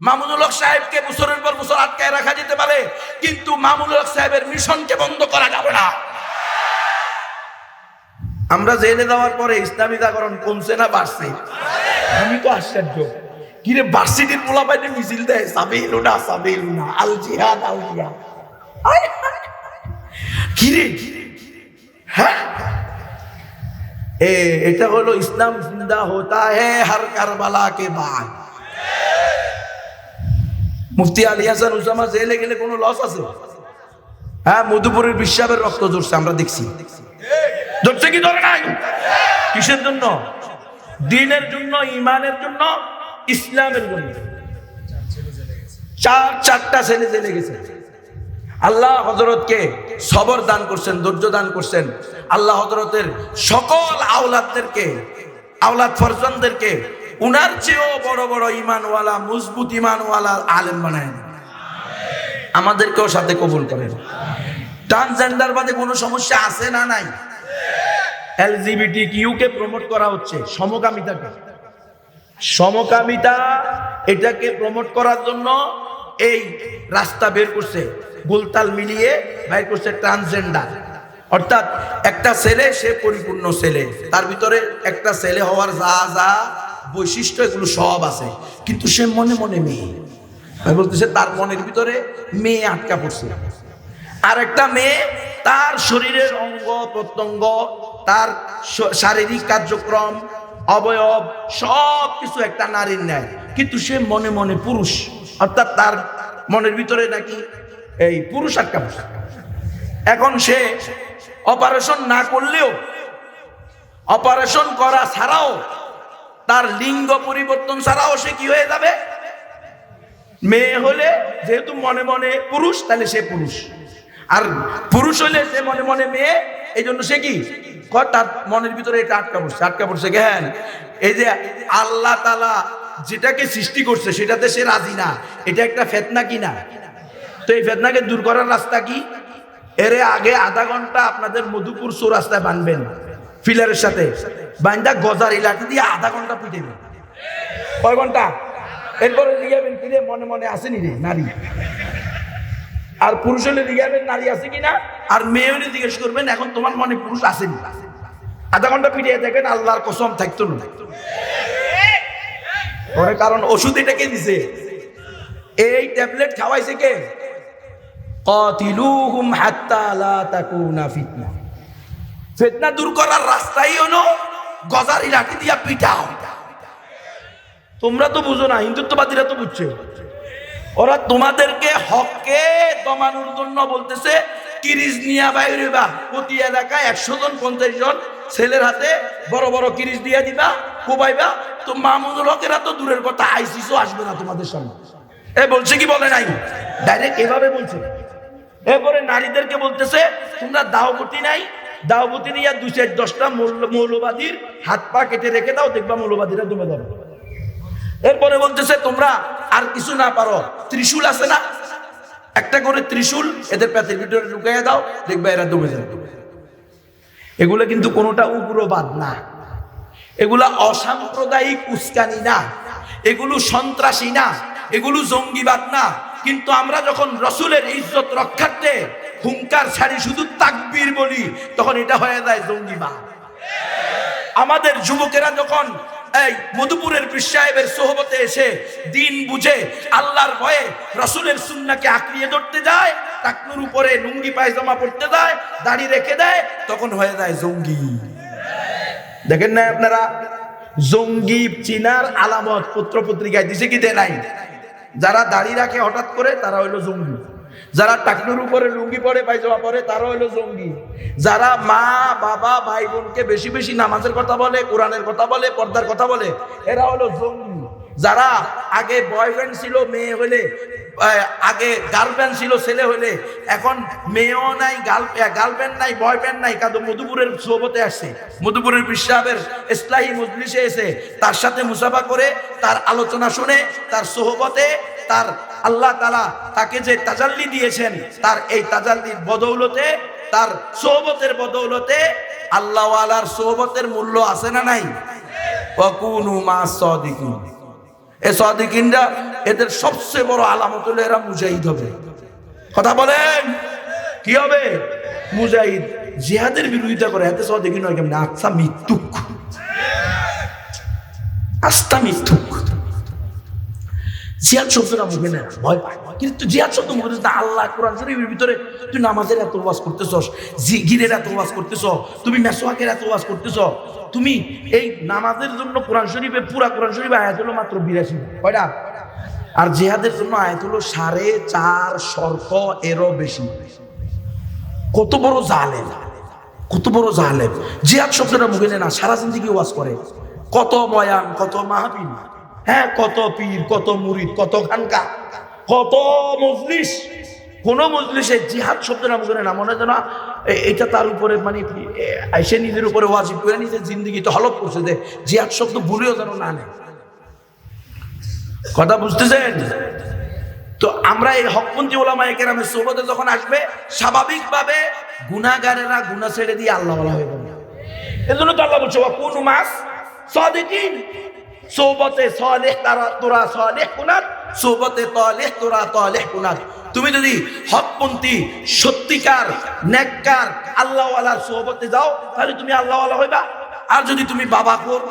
মামুনুল হক সাহেবকে বছরের পর বছর আটকায় রাখা যেতে পারে কিন্তু মামুনুল হক সাহেবের মিশনকে বন্ধ করা যাবে না। আমরা জেলে দেওয়ার পরে ইসলামী জাগরণ কমছে না বাড়ছে। আমি তো আশ্চর্য। কিরে ভার্সিটির পোলা পাইতে মিছিল দেয়? সাবিলুনা সাবিলুনা আল জিহাদ আল জিহাদ। আয়, আয়। কিরে? হ্যাঁ? এটা হলো ইসলাম জিন্দা হোতা হে হর কারবালা কে বাদ। মুফতি আলী হাসান উসামা জেলে গেলে কোনো লস আছে? হ্যাঁ মধুপুরের বিশ্বাবের রক্ত ঝরছে, আমরা দেখছি। ধরছে কি ধরে নাই? কিসের জন্য? দিনের জন্য, ইমানের জন্য, ইসলামের জন্য। চার, চারটা ছেলে জেলে গেছে। আল্লাহ হজরতকে সবর দান করছেন, ধৈর্য দান করছেন। আল্লাহ হজরতের সকল আওলাদদেরকে, আওলাদ ফরজনদেরকে উনার চেয়েও বড় বড় ইমানওয়ালা, মজবুত ইমানওয়ালা আলেম বানায় আমাদেরকেও সাথে কবুল করেন। ট্রান্সজেন্ডার বাদে কোনো সমস্যা আছে না নাই? এলজিবিটি কিউকে প্রমোট করা হচ্ছে, সমকামিতাকে। সমকামিতা এটাকে প্রমোট করার জন্য এই রাস্তা বের করছে, গোলতাল মিলিয়ে বের করছে ট্রান্সজেন্ডার। অর্থাৎ একটা ছেলে, সে পরিপূর্ণ ছেলে। তার ভিতরে একটা ছেলে হওয়ার যা যা বৈশিষ্ট্য এগুলো সব আছে। কিন্তু সে মনে মনে মেয়ে। বলতেছে, তার মনের ভিতরে মেয়ে আটকা পড়ছে। আর একটা মেয়ে, তার শরীরের অঙ্গ প্রত্যঙ্গ, তার শারীরিক কার্যক্রম, অবয়ব সব কিছু একটা নারীর ন্যায়। কিন্তু সে মনে মনে পুরুষ। অর্থাৎ তার মনের ভিতরে নাকি এই পুরুষ আটকা পড়ছে। এখন সে অপারেশন না করলেও, অপারেশন করা ছাড়াও তার লিঙ্গ পরিবর্তন ছাড়াও সে কি হয়ে যাবে? মেয়ে হলে যেহেতু মনে মনে পুরুষ, তাহলে সে পুরুষ। আর পুরুষ হলে সে মনে মনে মেয়ে এই জন্য সে কি? তার মনের ভিতরে এটা আটকা পড়ছে আটকা পড়ছে, জ্ঞান। এই যে আল্লাহ তালা যেটাকে সৃষ্টি করছে, সেটাতে সে রাজি না। এটা একটা ফেতনা কি না? তো এই ফেতনাকে দূর করার রাস্তা কি? এর আগে আধা ঘণ্টা আপনাদের মধুপুর রাস্তায় বানবেন। ফিলারের সাথে। বান্দা গজারি লাঠি দিয়ে আধা ঘণ্টা পিটেবেন কয় ঘণ্টা? এরপরে জিজ্ঞাবেন কিরে? মনে মনে আসেনি রে, নারী। আর পুরুষ হলে জিজ্ঞাবেন নারী আছে কিনা? আর মেয়ে হলে জিজ্ঞেস করবেন, এখন তোমার মনে পুরুষ আসেনি। আধা ঘণ্টা পিটিয়ে দেখেন আল্লাহর কসম থাকতো না। ওরে কারণ ওষুধ এটাকে দিছে? এই ট্যাবলেট খাওয়াইছে কে? কাতিলুহুম হাত্তা লা তাকুনা ফিতনা। ফিতনা দূর করার রাস্তাই হলো গজারি লাঠি দিয়া পিটাও তোমরা তো বুঝো না, হিন্দুত্ববাদীরা তো বুঝছে। ওরা তোমাদেরকে হককে দমানোর জন্য বলতেছে, কিরিজ নিয়া বাইরে বা প্রতি এলাকায় একশো জন, পঞ্চাশ জন ছেলের হাতে বড় বড় কিরিজ দিয়া দিবা, কোবাইবা। তো মামুনুল হকেরা তো দূরের কথা, আইসিসও আসবে না তোমাদের সামনে। এ বলছে কি, বলে নাই? ডাইরেক্ট এভাবে বলছে। এরপরে নারীদেরকে বলতেছে, তোমরা দাওবতি নাই দাওবতি নিয়ে দুই চার দশটা মৌল- মৌলবাদীর হাত পা কেটে রেখে দাও, দেখবা মৌলবাদীরা ডুবে যাবে। এরপরে বলতেছে, তোমরা আর কিছু না পারো। ত্রিশূল আছে না? একটা করে ত্রিশূল এদের পেটের ভিতরে ঢুকাইয়া দাও, দেখবে এরা ডুবে যাবে। এগুলো কিন্তু কোনোটা উগ্রবাদ না। এগুলা অসাম্প্রদায়িক উস্কানি না। এগুলো সন্ত্রাসী না। এগুলো জঙ্গিবাদ না। কিন্তু আমরা যখন রসুলের ইজ্জত রক্ষার্থে হুঙ্কার ছাড়ি শুধু তাকবীর বলি, তখন এটা হয়ে যায় জঙ্গিবাদ। আমাদের যুবকেরা যখন এই মধুপুরের পীর সাহেবের সোহবতে এসে দিন বুঝে আল্লাহর ভয়ে রসুলের সুন্নাকে আঁকড়িয়ে ধরতে যায়, টাকনুর উপরে লুঙ্গি, পায়জামা পড়তে যায়, দাড়ি রেখে দেয়, তখন হয়ে যায় জঙ্গি। দেখেন না আপনারা, জঙ্গি চিনার আলামত পত্র পত্রিকায় দিছে কি দেয় নাই? যারা দাড়ি রাখে হঠাৎ করে, তারা হইল জঙ্গি। যারা টাকনুর উপরে লুঙ্গি পরে পায়জামা পরে তারা হলো জঙ্গি। যারা মা, বাবা, ভাই বোনকে বেশি বেশি নামাজের কথা বলে, কোরআনের কথা বলে, পর্দার কথা বলে, এরা হলো জঙ্গি। যারা আগে বয়ফ্রেন্ড ছিল, মেয়ে হলে আগে গার্লফ্রেন্ড ছিল, ছেলে হলে, এখন মেয়েও নাই গার্লফ্রেন্ড নাই বয়ফ্রেন্ড নাই, কাদু মধুপুরের সোবতে আসছে। মধুপুরের বিশ্বাবের ইসলাহী মজলিসে এসে তার সাথে মুসাফা করে, তার আলোচনা শুনে, তার সোহবতে তার আল্লাহ তালা তাকে যে তাজাল্লি দিয়েছেন, তার এই তাজাল্লির বদৌলতে, তার সোহবতের বদৌলতে আল্লাহ আল্লাহওয়ালার সোহবতের মূল্য আছে না নাই? মা এদের সবচেয়ে বড় আলামত এরা মুজাহিদ হবে। কথা বলেন, কি হবে? মুজাহিদ জিহাদের বিরোধিতা করে, এতে সাদিকিন কেমন? আচ্ছা মৃত্যুক আস্থা মৃত্যুক জিয়াদ শব্দটা মুখে নেয় ভয় পায়। কিন্তু জিয়াদ শব্দ মুখে না আল্লাহ কোরআন শরীফের ভিতরে তুই নামাজের এত ওয়াজ করতেছস জিগিরের এত ওয়াজ করতেছ তুমি মেসোয়াকের এত ওয়াজ করতেছ তুমি এই নামাজের জন্য কোরআন শরীফে পুরা কোরআন শরীফে আয়াত হলো মাত্র বিরাশি কয়টা আর জিহাদের জন্য আয়াত হলো সাড়ে চার শর্ত এরও বেশি। কত বড় জালেম, কত বড় জালেম। জিহাদ শব্দটা মুখে নেয় না, সারা জিন্দিগি ওয়াজ করে। কত বয়ান কত মাহফিল। হ্যাঁ কত পীর, কত মুরিদ, কত খানকা কত মজলিস। কোন মজলিসে জিহাদ শব্দটা মুখে নেয় না, মনে হয় না এটা তার উপরে মানে সে নিজের উপরে ওয়াজিব করে নিজের জিন্দিগি তো হলপ করছে যে জিহাদ শব্দ ভুলেও যেন না নেয়। কথা বুঝতেছেন? তো আমরা এই হকপন্থী ওলামা একেরামের সোহবতে যখন আসবে, স্বাভাবিকভাবে গুনাগারেরা গুনা ছেড়ে দিয়ে আল্লাহ হয়ে যাবে। এজন্য তো আল্লাহ বলছে কোন মাস সাদিকিন। সোহবতে সালেহ তারা তোরা সালেহ কুনাত সোহবতে তালেহ তোরা তালেহ কুনাত তুমি যদি হকপন্থী, সত্যিকার, নেককার, আল্লাহওয়ালার সোহবতে যাও, তাহলে তুমি আল্লাহওয়ালা হইবা। আর যদি তুমি বাবা কর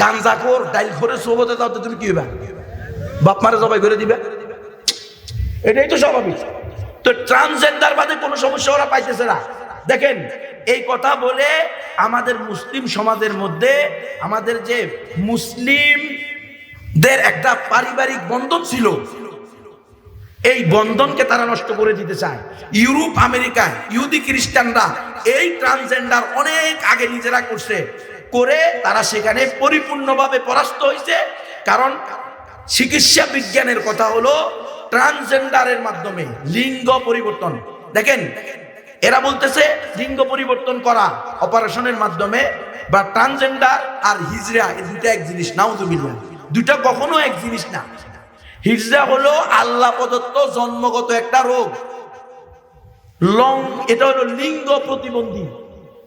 গাঞ্জা কর ডাইল করে সোহবতে যাও, তো তুমি কি হইবা? বাপ মারে জবাই করে দিবে। এটাই তো স্বাভাবিক। তো ট্রান্সজেন্ডার বাদে কোনো সমস্যা ওরা পাইতেছে না। দেখেন এই কথা বলে আমাদের মুসলিম সমাজের মধ্যে আমাদের যে মুসলিমদের একটা পারিবারিক বন্ধন ছিল, এই বন্ধনকে তারা নষ্ট করে দিতে চায়। ইউরোপ, আমেরিকা, ইহুদি খ্রিস্টানরা এই ট্রান্সজেন্ডার অনেক আগে নিজেরা করছে, করে তারা সেখানে পরিপূর্ণভাবে পরাস্ত হয়েছে। কারণ চিকিৎসা বিজ্ঞানের কথা হলো ট্রান্সজেন্ডারের মাধ্যমে লিঙ্গ পরিবর্তন। দেখেন এরা বলতেছে লিঙ্গ পরিবর্তন করা অপারেশনের মাধ্যমে বা ট্রান্সজেন্ডার আর হিজরা, এই দুইটা এক জিনিস, নাউজুবিল্লাহ। দুইটা কখনো এক জিনিস না। হিজড়া হলো আল্লাহ প্রদত্ত জন্মগত একটা রোগ। লং, এটা হলো লিঙ্গ প্রতিবন্ধী।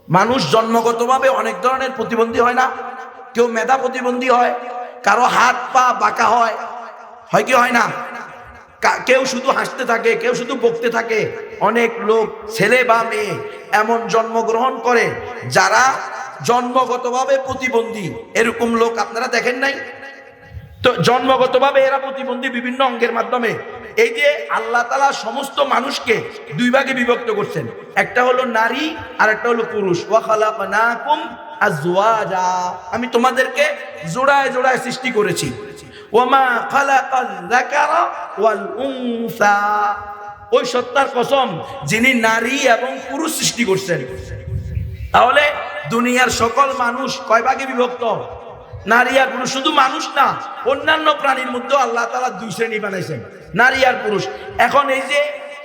মানুষ জন্মগতভাবে অনেক ধরনের প্রতিবন্ধী হয় না। কেউ মেধা প্রতিবন্ধী হয়, কারও হাত পা বাঁকা হয়। হয় কি হয় না? কেউ শুধু হাসতে থাকে, কেউ শুধু বকতে থাকে। অনেক লোক, ছেলে বা মেয়ে, এমন জন্মগ্রহণ করে যারা জন্মগতভাবে প্রতিবন্ধী। এরকম লোক আপনারা দেখেন নাই? তো জন্মগতভাবে এরা প্রতিবন্ধী বিভিন্ন অঙ্গের মাধ্যমে। এই যে আল্লাহ তালা সমস্ত মানুষকে দুই ভাগে বিভক্ত করছেন। একটা হলো নারী, আর একটা হলো পুরুষ। আমি তোমাদেরকে জোড়ায় জোড়ায় সৃষ্টি করেছি। ওমা খালাকাল ওয়াল উনসা। ওই সত্তার কসম যিনি নারী এবং পুরুষ সৃষ্টি করছেন। তাহলে দুনিয়ার সকল মানুষ কয় ভাগে বিভক্ত? নারী আর পুরুষ। শুধু মানুষ না, অন্যান্য প্রাণীর মধ্যে আল্লাহ তালা দুই শ্রেণি বানাইছেন, নারী আর পুরুষ। এখন এই যে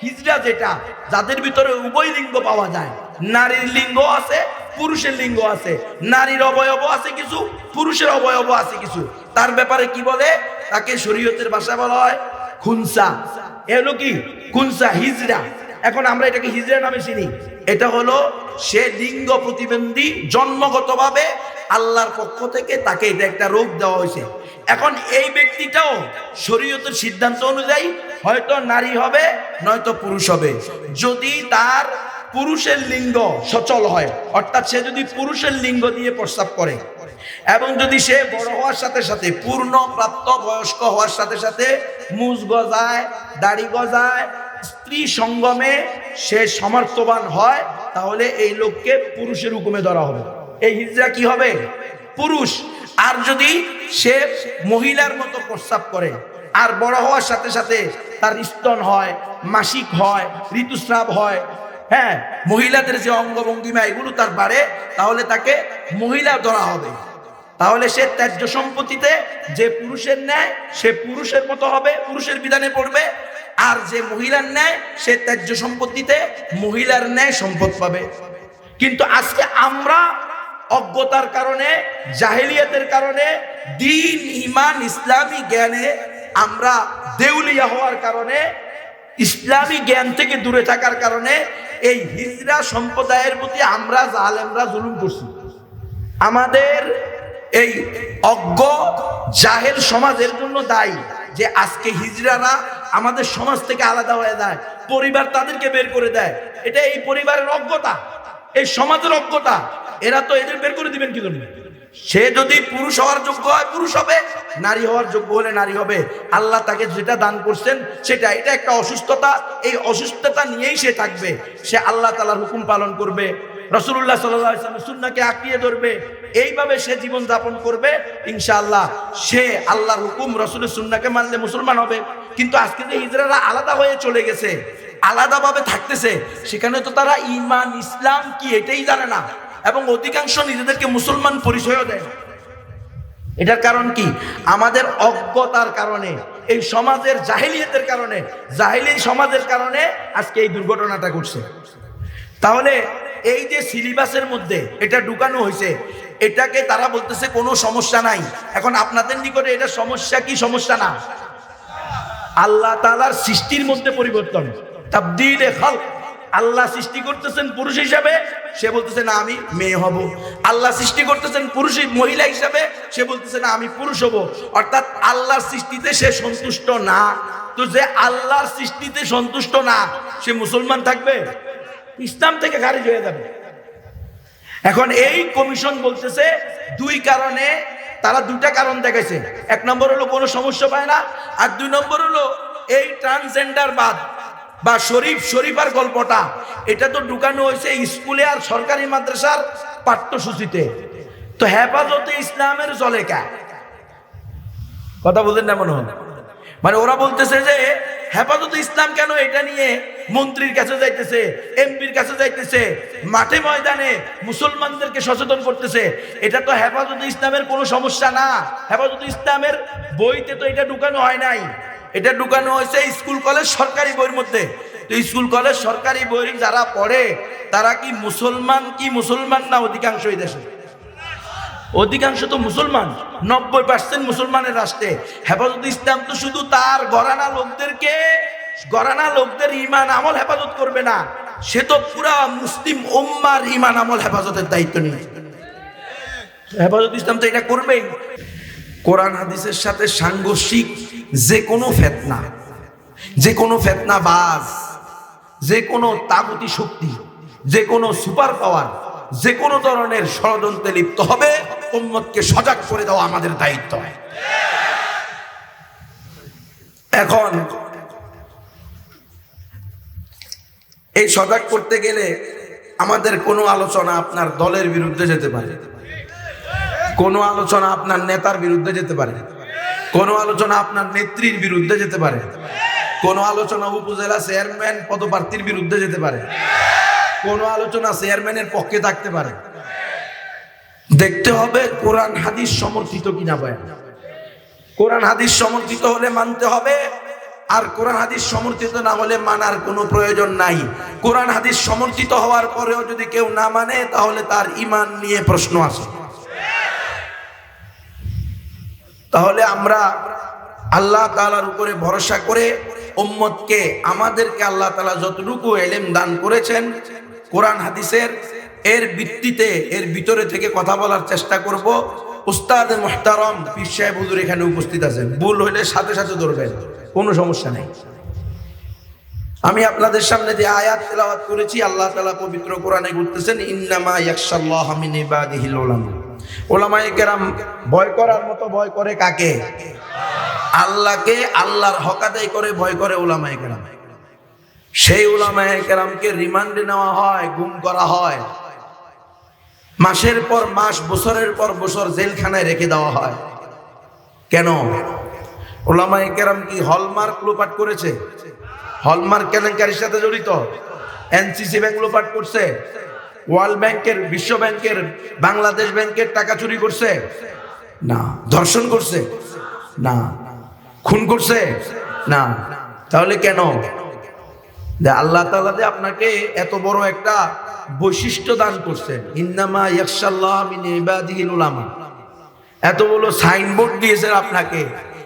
হিজরা যেটা, যাদের ভিতরে উভয় লিঙ্গ পাওয়া যায়, নারীর লিঙ্গ আছে পুরুষের লিঙ্গ আছে, নারীর অবয়ব আছে কিছু, পুরুষের অবয়ব আছে কিছু। তার ব্যাপারে কি বলে? তাকে শরীয়তের ভাষা বলা হয় খুনসা। এ হলো কি? খুনসা, হিজরা। এখন আমরা এটাকে হিজরা নামে চিনি। এটা হলো সে লিঙ্গ প্রতিবন্ধী জন্মগতভাবে আল্লাহর পক্ষ থেকে তাকে এটা একটা রোগ দেওয়া হয়েছে। এখন এই ব্যক্তিটাও শরীয়তের সিদ্ধান্ত অনুযায়ী হয়তো নারী হবে, নয়তো পুরুষ হবে। যদি তার পুরুষের লিঙ্গ সচল হয়। অর্থাৎ সে যদি পুরুষের লিঙ্গ দিয়ে প্রস্তাব করে এবং যদি সে বড় হওয়ার সাথে সাথে, পূর্ণ, প্রাপ্ত, বয়স্ক হওয়ার সাথে সাথে মুজ গজায়, দাড়ি গজায়, স্ত্রী সঙ্গমে সে সমর্থবান হয়, তাহলে এই লোককে পুরুষের হুকুমে ধরা হবে। এই হিজরা কি হবে? পুরুষ। আর যদি সে মহিলার মতো প্রস্তাব করে আর বড় হওয়ার সাথে সাথে তার স্তন হয়, মাসিক হয়, ঋতুস্রাব হয় হ্যাঁ মহিলাদের যে অঙ্গভঙ্গিমা এগুলো তার বাড়ে, তাহলে তাকে মহিলা ধরা হবে। তাহলে সে ত্যায্য সম্পত্তিতে যে পুরুষের ন্যায়, সে পুরুষের মতো হবে, পুরুষের বিধানে পড়বে। আর যে মহিলার ন্যায়, সে ত্যায্য সম্পত্তিতে মহিলার ন্যায় সম্পদ পাবে। কিন্তু আজকে আমরা অজ্ঞতার কারণে, জাহেলিয়াতের কারণে, দিন, ইমান, ইসলামী জ্ঞানে আমরা দেউলিয়া হওয়ার কারণে, ইসলামী জ্ঞান থেকে দূরে থাকার কারণে এই হিজরা সম্প্রদায়ের প্রতি আমরা জালেমরা জুলুম করছি। আমাদের এই অজ্ঞ জাহেল সমাজের জন্য দায়ী যে আজকে হিজড়ারা আমাদের সমাজ থেকে আলাদা হয়ে যায়, পরিবার তাদেরকে বের করে দেয়। এটা এই পরিবারের অজ্ঞতা, এই সমাজের অজ্ঞতা। এরা তো এদের বের করে দিবেন কি জন্য? সে যদি পুরুষ হওয়ার যোগ্য হয়, পুরুষ হবে। নারী হওয়ার যোগ্য হলে নারী হবে। আল্লাহ তাকে যেটা দান করছেন, সেটা এটা একটা অসুস্থতা। এই অসুস্থতা নিয়েই সে থাকবে। সে আল্লাহ তালার হুকুম পালন করবে। রসুল্লাহ সাল্লামের সুন্নাকে আঁকিয়ে ধরবে। এইভাবে সে জীবন যাপন করবে, ইনশাআল্লাহ সে আল্লাহর হুকুম, রসুলের সুন্নাকে মানলে মুসলমান হবে। কিন্তু আজকে যে হিজড়ারা আলাদা হয়ে চলে গেছে, আলাদাভাবে থাকতেছে, সেখানে তো তারা ইমান ইসলাম কি এটাই জানে না। এবং অধিকাংশ নিজেদেরকে মুসলমান পরিচয়ও দেয়। এটার কারণ কি? আমাদের অজ্ঞতার কারণে, এই সমাজের জাহিলিয়তের কারণে, জাহিলি সমাজের কারণে আজকে এই দুর্ঘটনাটা ঘটছে। তাহলে এই যে সিলেবাসের মধ্যে এটা ঢুকানো হয়েছে, এটাকে তারা বলতেছে কোনো সমস্যা নাই। এখন আপনাদের নিকটে এটা সমস্যা কি সমস্যা না? আল্লাহ তালার সৃষ্টির মধ্যে পরিবর্তন। তাবদিলে খাল আল্লাহ সৃষ্টি করতেছেন পুরুষ হিসাবে, সে বলতেছে, না, আমি মেয়ে হব। আল্লাহ সৃষ্টি করতেছেন পুরুষ মহিলা হিসাবে, সে বলতেছে, না, আমি পুরুষ হব। অর্থাৎ আল্লাহর সৃষ্টিতে সে সন্তুষ্ট না। তো যে আল্লাহর সৃষ্টিতে সন্তুষ্ট না, সে মুসলমান থাকবে? ইসলাম থেকে খারিজ হয়ে যাবে। এখন এই কমিশন বলতেছে, দুই কারণে তারা দুইটা কারণ দেখাইছে। এক নম্বর হলো, কোনো সমস্যা পায় না, আর দুই নম্বর হলো, এই ট্রান্সজেন্ডার বাদ বা শরীফ শরীফার গল্পটা, এটা তো ঢুকানো হয়েছে স্কুলে আর সরকারি মাদ্রাসার পাঠ্যসূচিতে। তো হেফাজতে ইসলামের জলে কা? কথা বলতেন না মনে হয়? মানে ওরা বলতেছে যে, হেফাজত ইসলাম কেন এটা নিয়ে মন্ত্রীর কাছে যাইতেছে, এমপির কাছে যাইতেছে, মাঠে ময়দানে মুসলমানদেরকে সচেতন করতেছে, এটা তো হেফাজত ইসলামের কোনো সমস্যা না। হেফাজত ইসলামের বইতে তো এটা ঢুকানো হয় নাই। এটা ঢুকানো হয়েছে স্কুল কলেজ, সরকারি বইয়ের মধ্যে। তো স্কুল কলেজ, সরকারি বই যারা পড়ে, তারা কি মুসলমান কি মুসলমান না অধিকাংশ এই দেশে? অধিকাংশ তো মুসলমান, নব্বই পার্সেন্ট মুসলমানের রাষ্ট্রে। হেফাজত ইসলাম তো শুধু তার গরানা লোকদেরকে গরানা লোকদের ইমান আমল হেফাজত করবে না। সে তো পুরা মুসলিম ওম্মার ইমান আমল হেফাজতের দায়িত্ব নিয়ে। হেফাজত ইসলাম তো এটা করবেই। কোরআন হাদিসের সাথে সাংঘর্ষিক যে কোনো ফেতনা যে কোনো ফেতনা বাজ যে কোনো তাগতি শক্তি যে কোনো সুপার পাওয়ার যে কোনো ধরনের ষড়যন্ত্রে লিপ্ত হবে, উম্মতকে সজাগ করে দেওয়া আমাদের দায়িত্ব। এখন, এই সজাগ করতে গেলে আমাদের কোনো আলোচনা আপনার দলের বিরুদ্ধে যেতে পারে। কোনো আলোচনা আপনার নেতার বিরুদ্ধে যেতে পারে। কোনো আলোচনা আপনার নেত্রীর বিরুদ্ধে যেতে পারে? কোনো আলোচনা উপজেলা চেয়ারম্যান পদপ্রার্থীর বিরুদ্ধে যেতে পারে? কোনো আলোচনা চেয়ারম্যানের পক্ষে থাকতে পারে? দেখতে হবে কোরআন, হাদিস সমর্থিত কিনা পায় কোরআন, হাদিস সমর্থিত হলে মানতে হবে, আর কোরআন, হাদিস সমর্থিত না হলে মানার কোনো প্রয়োজন নাই। কোরআন, হাদিস সমর্থিত হওয়ার পরেও যদি কেউ না মানে তাহলে তার ইমান নিয়ে প্রশ্ন আছে। তাহলে আমরা আল্লাহ তালার উপরে ভরসা করে উম্মতকে আমাদেরকে আল্লাহ তালা যতটুকু এলেম দান করেছেন কোরআন, হাদিসের, এর ভিত্তিতে, এর ভিতরে থেকে কথা বলার চেষ্টা করব। উস্তাদ মোহতারম পীর সাহেব হুজুর এখানে উপস্থিত আছেন। ভুল হইলে সাথে সাথে ধরবেন, কোনো সমস্যা নেই। আমি আপনাদের সামনে যে আয়াত তেলাওয়াত করেছি, আল্লাহ তালা পবিত্র কোরআনে ঘুরতেছেন ইন্নামা ইয়াকশাল্লাহ মিন ইবাদিহিল উলামা। ওলামায়ে কেরাম ভয় করার মতো ভয় করে কাকে? আল্লাহকে আল্লাহর হক আদায় করে ভয় করে ওলামায়ে কেরাম। সেই ওলামায়ে কেরামকে রিমান্ডে নেওয়া হয়, গুম করা হয়। মাসের পর মাস, বছরের পর বছর জেলখানায় রেখে দেওয়া হয়। কেন? ওলামাই কেরাম কি হলমার্ক লোপাট করেছে? হলমার্ক কেলেঙ্কারির সাথে জড়িত? এনসিসি ব্যাংক লোপাট করছে? ওয়ার্ল্ড ব্যাংকের, বিশ্ব ব্যাংকের, বাংলাদেশ ব্যাংকের টাকা চুরি করছে? না। ধর্ষণ করছে? না। খুন করছে? না। তাহলে কেন? আল্লাহ তাআলা যে আপনাকে এত বড় একটা বৈশিষ্ট্য দান করছেন। ইন্নামা উলামা। এত বড় সাইনবোর্ড দিয়েছেন আপনাকে।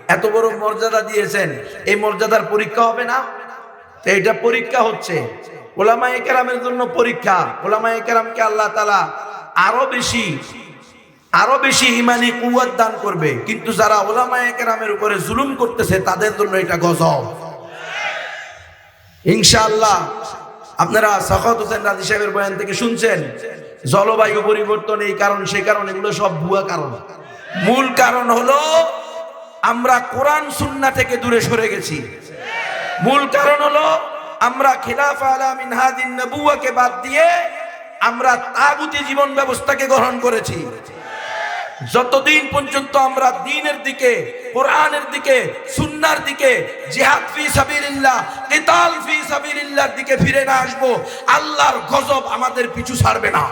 এত বড় মর্যাদা দিয়েছেন। এই মর্যাদার পরীক্ষা হবে না? এটা পরীক্ষা হচ্ছে। ওলামায়ে কেরামের জন্য পরীক্ষা। ওলামায়ে কেরামকে আল্লাহ তালা আরও বেশি আরও বেশি ইমানি কুয়াত দান করবে। কিন্তু যারা ওলামায়ে কেরামের উপরে জুলুম করতেছে, তাদের জন্য এটা গজব। ইনশাআল্লাহ, আপনারা সখত হোসেন রাজি সাহেবের বয়ান থেকে শুনছেন? জলবায়ু পরিবর্তন এই কারণ সেই কারণ, এগুলো সব ভুয়া কারণ। মূল কারণ হলো, আমরা কোরআন, সুন্না থেকে দূরে সরে গেছি। মূল কারণ হলো আমরা খিলাফা আলা মিনহাজিন নবুয়াকে বাদ দিয়ে আমরা তাগুতি জীবন ব্যবস্থাকে গ্রহণ করেছি। যতদিন পর্যন্ত আমরা দিনের দিকে, কোরআনের দিকে, সুন্নার দিকে, জিহাদ ফি সাবিলিল্লাহ, কিতাল ফি সাবিলিল্লাহর দিকে ফিরে না আসব, আল্লাহর গজব আমাদের পিছু ছাড়বে না।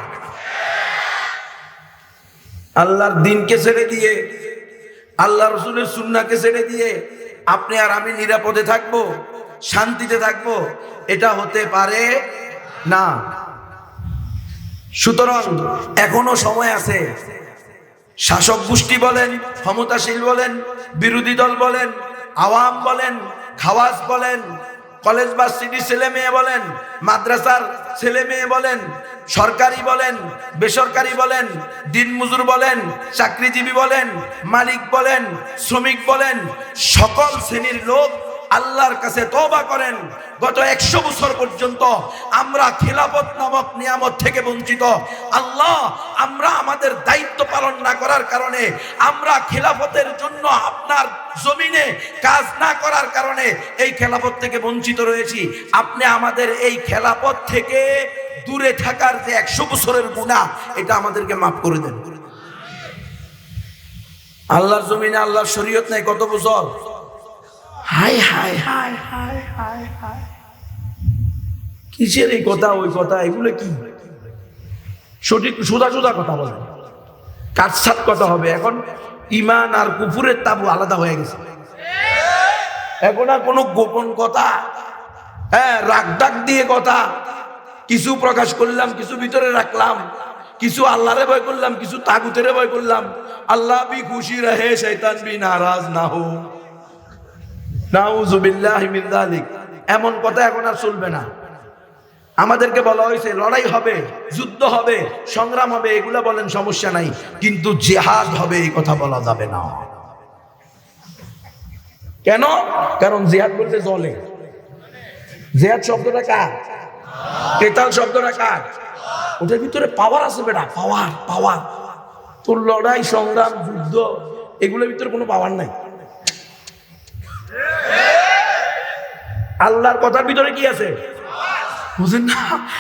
আল্লাহর দিনকে ছেড়ে দিয়ে আল্লাহ রসুলের সুন্নাকে ছেড়ে দিয়ে আপনি আর আমি নিরাপদে থাকব? শান্তিতে থাকব, এটা হতে পারে না। সুতরাং এখনও সময় আছে। শাসক গোষ্ঠী বলেন, ক্ষমতাশীল বলেন, বিরোধী দল বলেন, আওয়াম বলেন, খাওয়াজ বলেন, কলেজ বা সিটি ছেলে মেয়ে বলেন, মাদ্রাসার ছেলে মেয়ে বলেন, সরকারি বলেন, বেসরকারি বলেন দিনমজুর বলেন, চাকরিজীবী বলেন, মালিক বলেন, শ্রমিক বলেন, সকল শ্রেণির লোক আল্লাহর কাছে তওবা করেন। গত একশো বছর পর্যন্ত আমরা খিলাফত নামক নিয়ামত থেকে বঞ্চিত। আল্লাহ, আমরা আমাদের দায়িত্ব পালন না করার কারণে, আমরা খিলাফতের জন্য আপনার জমিনে কাজ না করার কারণে এই খেলাফত থেকে বঞ্চিত রয়েছি। আপনি আমাদের এই খেলাফত থেকে দূরে থাকার যে একশো বছরের গুণা এটা আমাদেরকে মাফ করে দেন। আল্লাহর জমিনে আল্লাহর শরীয়ত নেই কত বছর? হাই হাই হাই হাই হাই হাই কিসের এই কথা, ওই কথা, এগুলো কি? সঠিক সোজা সোজা কথা বলে। কাটসাট কথা হবে? এখন ইমান আর কুকুরের তাবু আলাদা হয়ে গেছে। এখন আর কোনো গোপন কথা হ্যাঁ রাগ ডাক দিয়ে কথা, কিছু প্রকাশ করলাম, কিছু ভিতরে রাখলাম, কিছু আল্লাহরে ভয় করলাম, কিছু তাগুতেরে ভয় করলাম। আল্লাহ বি খুশি রহে শৈতান বি নারাজ না হো নাউজুবিল্লাহ যালিক এমন কথা এখন আর চলবে না। আমাদেরকে বলা হয়েছে, লড়াই হবে, যুদ্ধ হবে, সংগ্রাম হবে, এগুলো বলেন সমস্যা নাই। কিন্তু জেহাদ হবে এই কথা বলা যাবে না। কেন? কারণ জেহাদ বলতে জলে। জেহাদ শব্দটা কার? কেতাল শব্দটা কার? ওটার ভিতরে পাওয়ার আছে বেটা পাওয়ার পাওয়ার তোর লড়াই, সংগ্রাম, যুদ্ধ, এগুলোর ভিতরে কোনো পাওয়ার নাই। আল্লাহর কথার ভিতরে কি আছে? বুঝেন না?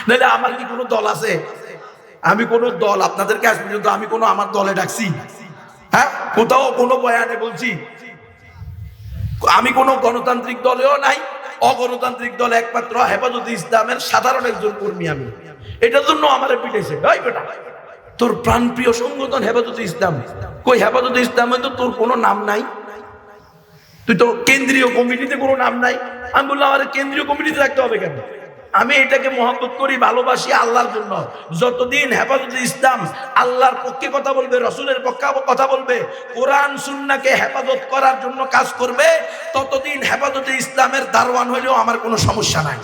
নাহলে আমার কি কোনো দল আছে? আমি কোনো দল, আপনাদেরকে আজ পর্যন্ত আমি কোনো আমার দলে ডাকছি। হ্যাঁ? কোথাও কোনো বয়ানে বলছি। আমি কোনো গণতান্ত্রিক দলেও নাই, অগণতান্ত্রিক দল একমাত্র হেফাজত ইসলামের সাধারণ একজন কর্মী আমি। এটার জন্য আমার পিটেছে ওই বেটা, তোর প্রাণপ্রিয় সংগঠন হেফাজত ইসলাম। কই হেফাজত ইসলামে তো তোর কোনো নাম নাই? তুই তো কেন্দ্রীয় কমিটিতে কোনো নাম নাই। আমি বললাম আমার কেন্দ্রীয় কমিটিতে রাখতে হবে কেন? আমি এটাকে মহব্বত করি, ভালোবাসি আল্লাহর জন্য। যতদিন হেফাজত ইসলাম আল্লাহর পক্ষে কথা বলবে, রসুলের পক্ষে কথা বলবে, কোরআন সুন্নাকে হেফাজত করার জন্য কাজ করবে, ততদিন হেফাজতে ইসলামের দারওয়ান হইলেও আমার কোনো সমস্যা নাই।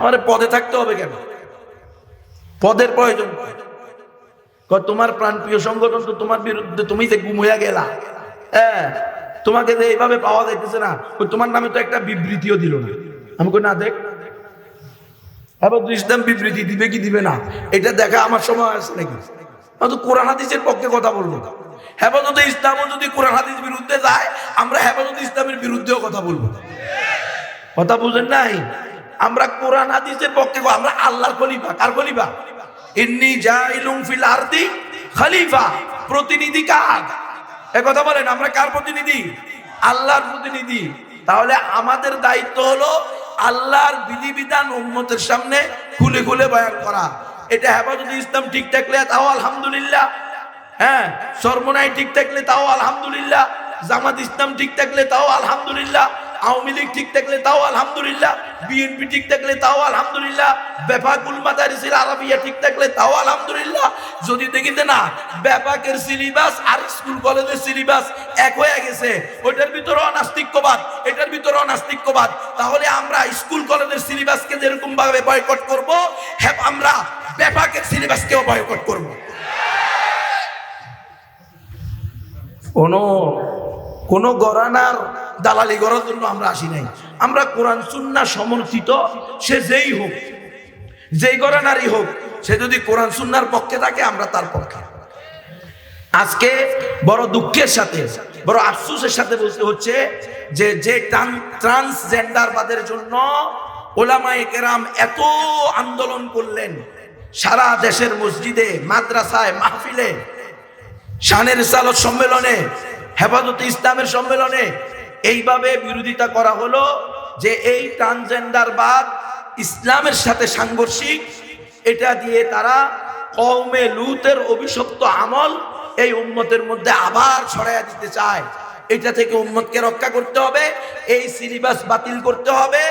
আমার পদে থাকতে হবে কেন? পদের প্রয়োজন। তোমার প্রাণপ্রিয় সংগঠন তো তোমার বিরুদ্ধে তুমি যে গুম হইয়া গেলা। হ্যাঁ তোমাকে যে এইভাবে পাওয়া যাইতেছে না, ওই তোমার নামে তো একটা বিবৃতিও দিল না। আমি কই, না দেখ। তো ইসলাম বিবৃতি দিবে কি দিবে না? এটা দেখা আমার সময় আছে নাকি? তো কোরআন হাদিসের পক্ষে কথা বলব। হেফাজতে ইসলামও যদি কোরআন হাদিস বিরুদ্ধে যায়, আমরা হেফাজতে ইসলামের বিরুদ্ধেও কথা বলব। কথা বুঝেন নাই? আমরা কোরআন হাদিসের পক্ষে আমরা আল্লাহর খলিফা। কার খলিফা? ইন্নি জাইলুম ফিল আরদি খলিফা। প্রতিনিধি কার? এ কথা বলেন, আমরা কার প্রতিনিধি? আল্লাহর প্রতিনিধি। তাহলে আমাদের দায়িত্ব হলো আল্লাহর বিধিবিধান উন্মতের সামনে খুলে খুলে বয়ান করা। এটা হেফাজত ইসলাম ঠিক থাকলে তাও আলহামদুলিল্লাহ। হ্যাঁ সর্বনাই ঠিক থাকলে তাও আলহামদুলিল্লাহ। জামাত ইসলাম ঠিক থাকলে তাও আলহামদুলিল্লাহ। আওয়ামী লীগ ঠিক থাকলে তাও আলহামদুলিল্লাহ, বিএনপি ঠিক থাকলে তাও আলহামদুলিল্লাহ, বেফাকুল মাদারিসিল আরবিয়া ঠিক থাকলে তাও আলহামদুলিল্লাহ। যদি দেখিতে না ব্যাপাকের সিলেবাস আর স্কুল কলেজের সিলেবাস এক হয়ে গেছে, ওইটার ভিতরে নাস্তিক্যবাদ এটার ভিতরে নাস্তিক্যবাদ তাহলে আমরা স্কুল কলেজের সিলেবাসকে যেরকম ভাবে বয়কট করব হ্যাঁ আমরা ব্যাপাকের সিলেবাসকেও বয়কট করব। কোনো কোনো গরানার দালালি করার জন্য আমরা আসি নাই। আমরা কোরআন সুন্না সমর্থিত, সে যেই হোক, যেই গরানারই হোক, সে যদি কোরআন সুন্নার পক্ষে থাকে, আমরা তার পক্ষে। আজকে বড় দুঃখের সাথে, বড় আফসোসের সাথে বলতে হচ্ছে যে যে ট্রান্সজেন্ডারবাদের জন্য ওলামায়ে কেরাম এত আন্দোলন করলেন। সারা দেশের মসজিদে, মাদ্রাসায়, মাহফিলে, শানের সালত সম্মেলনে হেফাজতে ইসলামের সম্মেলনে এইভাবে বিরোধিতা করা হলো যে এই ট্রান্সজেন্ডারবাদ ইসলামের সাথে সাংঘর্ষিক, এটা দিয়ে তারা কৌমে লুতের অভিশপ্ত আমল এই উম্মতের মধ্যে আবার ছড়াইয়া দিতে চায়। এটা থেকে উম্মতকে রক্ষা করতে হবে, এই সিলেবাস বাতিল করতে হবে।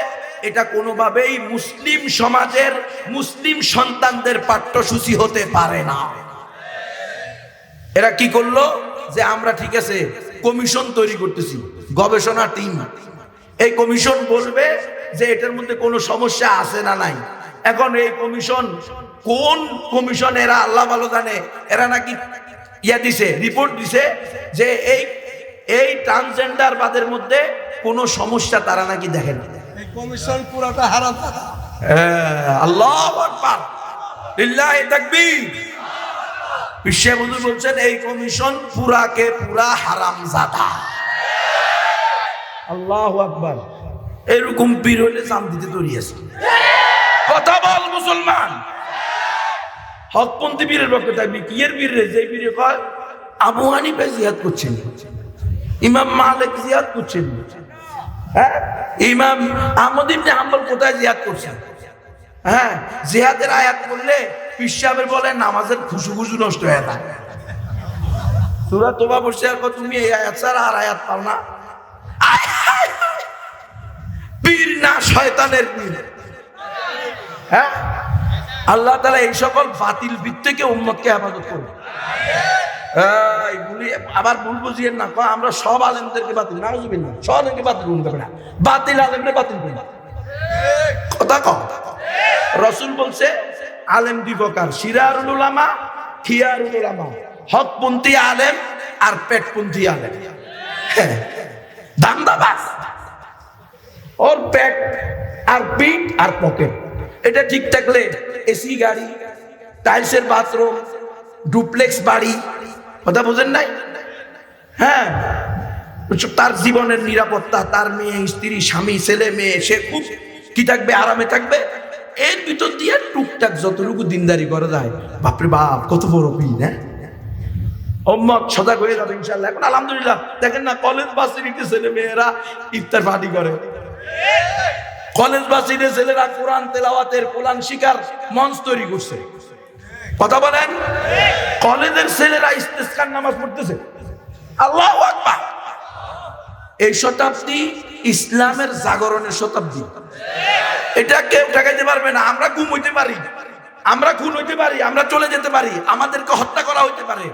এটা কোনোভাবেই মুসলিম সমাজের, মুসলিম সন্তানদের পাঠ্যসূচি হতে পারে না। এরা কি করল? যে আমরা ঠিক আছে কমিশন তৈরি করতেছি গবেষণা টিম এই কমিশন বলবে যে এটার মধ্যে কোনো সমস্যা আছে না নাই। এখন এই কমিশন কোন কমিশন এরা আল্লাহ ভালো জানে এরা নাকি ইয়া দিছে রিপোর্ট দিছে যে এই এই ট্রান্সজেন্ডার বাদের মধ্যে কোনো সমস্যা তারা নাকি দেখেন এই কমিশন পুরোটা হারাম। কথা আল্লাহ আকবার। লিল্লাহি তাকবীর। বিশ্বে বন্ধু বলছেন এই কমিশন পুরাকে পুরা হারাম জাদা আল্লাহ আকবার। এরকম পীর হইলে জাম দিতে তৈরি কথা বল মুসলমান। হকপন্থী বীরের পক্ষে থাকবি কি এর বীর যে বীরে কয় আবু হানিফা জিহাদ করছেন। ইমাম মালিক জিহাদ করছেন। হ্যাঁ? ইমাম আহমদ ইবনে হাম্বল কোথায় জিহাদ করছেন? হ্যাঁ? জিহাদের আয়াত করলে পিসাবের বলে, নামাজের খুশু খুশু নষ্ট হয়ে যায়। তোরা তোবা বসে আর তুমি এই আয়াত ছাড়া আর আয়াত পাও না। পীর না শয়তানের পীর। হ্যাঁ? আল্লাহ তালা এই সকল বাতিল বৃত্ত থেকে উম্মতকে হেফাজত করবে আবার ভুল বুঝিয়ে না আমরা সব আলেমদেরকে বাতিল না বুঝবেন না সব আলেমকে বাতিল করুন যাবে না। বাতিল আলেমকে বাতিল করুন। কথা কম রসুল বলছে আলেম দুই প্রকার সিরারুল উলামা খিয়ারুল উলামা হকপন্থী আলেম আর পেটপন্থী আলেম। হ্যাঁ, দান্দাবাজ ওর পেট আর পিঠ আর পকেট। এটা ঠিক থাকলে এসি গাড়ি টাইলসের বাথরুম ডুপ্লেক্স বাড়ি কথা বোঝেন নাই? হ্যাঁ তার জীবনের নিরাপত্তা তার মেয়ে স্ত্রী স্বামী ছেলে মেয়ে সে খুব কি থাকবে আরামে থাকবে? এর ভিতর দিয়ে টুকটাক যতটুকু দিনদারি করা যায়। বাপরে বাপ, কত বড় পিন হ্যাঁ? ওম্মত সজাগ হয়ে যাবে ইনশাল্লাহ এখন আলহামদুলিল্লাহ, দেখেন না কলেজ ভার্সিটিতে ছেলে মেয়েরা ইফতার পার্টি করে। কলেজ ভার্সিটির ছেলেরা কোরআন, তেলাওয়াতের কোরআন শিকার মঞ্চ তৈরি করছে। কথা বলেন? কলেজের ছেলেরা ইস্তেস্কার নামাজ পড়তেছে। আল্লাহ আকবার। এই শতাব্দী ইসলামের জাগরণের শতাব্দী। এটা কেউ ঠেকাইতে পারবে না, আমরা গুম হইতে পারি। আমরা খুন হইতে পারি, আমরা চলে যেতে পারি, আমাদেরকে হত্যা করা হইতে পারে।